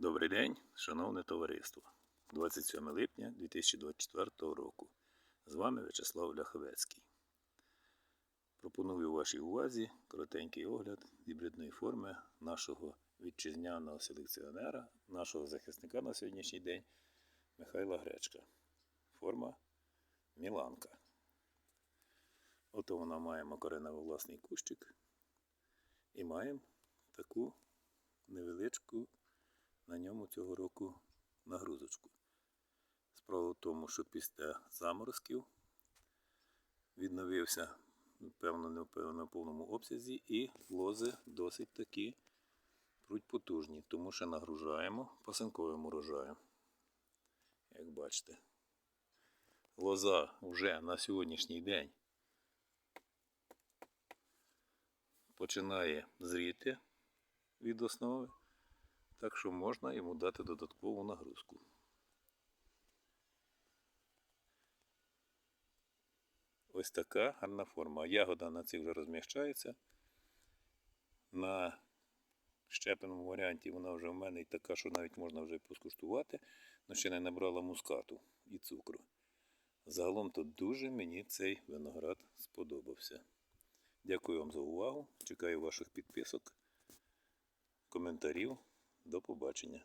Добрий день, шановне товариство. 27 липня 2024 року. З вами В'ячеслав Ляховецький. Пропоную вашій увазі коротенький огляд гібридної форми нашого вітчизняного селекціонера, нашого захисника на сьогоднішній день Михайла Гречка. Форма Міланка. Ото вона маємо коренево-власний кущик і маємо таку невеличку на ньому цього року нагрузочку. Справа в тому, що після заморозків відновився, певно, не в повному обсязі, і лози досить такі пруть потужні, тому що нагружаємо пасинковим урожаєм. Як бачите, лоза вже на сьогоднішній день починає зріти від основи. Так що можна йому дати додаткову нагрузку. Ось така гарна форма. Ягода на цій вже розміщається. На щепленому варіанті вона вже в мене і така, що навіть можна вже поскуштувати, але ще не набрала мускату і цукру. Загалом то дуже мені цей виноград сподобався. Дякую вам за увагу. Чекаю ваших підписок, коментарів. До побачення.